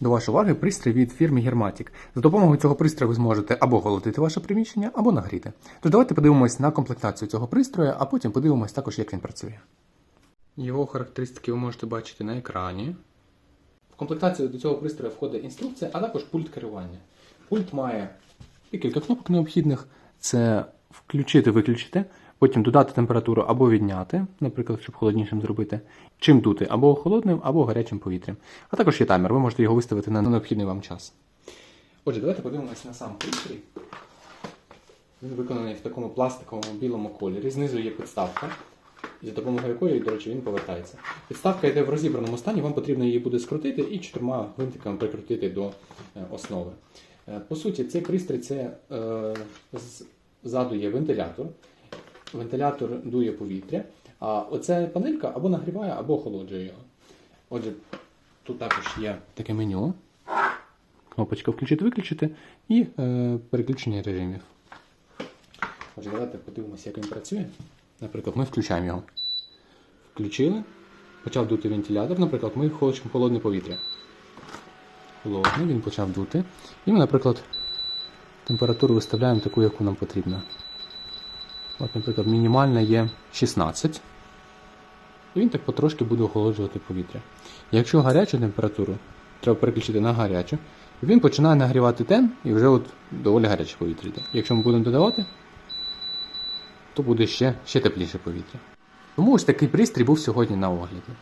До вашої уваги пристрій від фірми Герматік. За допомогою цього пристрою ви зможете або голодити ваше приміщення, або нагріти. Тож давайте подивимось на комплектацію цього пристрою, а потім подивимось також, як він працює. Його характеристики ви можете бачити на екрані. В комплектацію до цього пристрою входить інструкція, а також пульт керування. Пульт має декілька кнопок необхідних: це включити-виключити, потім додати температуру або відняти, наприклад, щоб холоднішим зробити, чим дути або холодним, або гарячим повітрям. А також є таймер, ви можете його виставити на необхідний вам час. Отже, давайте подивимося на сам пристрій. Він виконаний в такому пластиковому білому кольорі. Знизу є підставка, за допомогою якої, до речі, він повертається. Підставка йде в розібраному стані, вам потрібно її буде скрутити і чотирма гвинтиками прикрутити до е, основи. Е, По суті, цей пристрій це е, з- ззаду є вентилятор. Вентилятор дує повітря, а оця панелька або нагріває, або охолоджує його. Отже, тут також є таке меню. Кнопочка включити-виключити і е, переключення режимів. Отже, давайте подивимося, як він працює. Наприклад, ми включаємо його. Включили. Почав дути вентилятор. Наприклад, ми хочемо холодне повітря. Холодне, він почав дути. І ми, наприклад, температуру виставляємо таку, яку нам потрібно. От, наприклад, мінімальна є 16. І він так потрошки буде охолоджувати повітря. Якщо гарячу температуру, треба переключити на гарячу, він починає нагрівати тем і вже от доволі гаряче повітря йде. Якщо ми будемо додавати, то буде ще, ще тепліше повітря. Тому ось такий пристрій був сьогодні на огляді.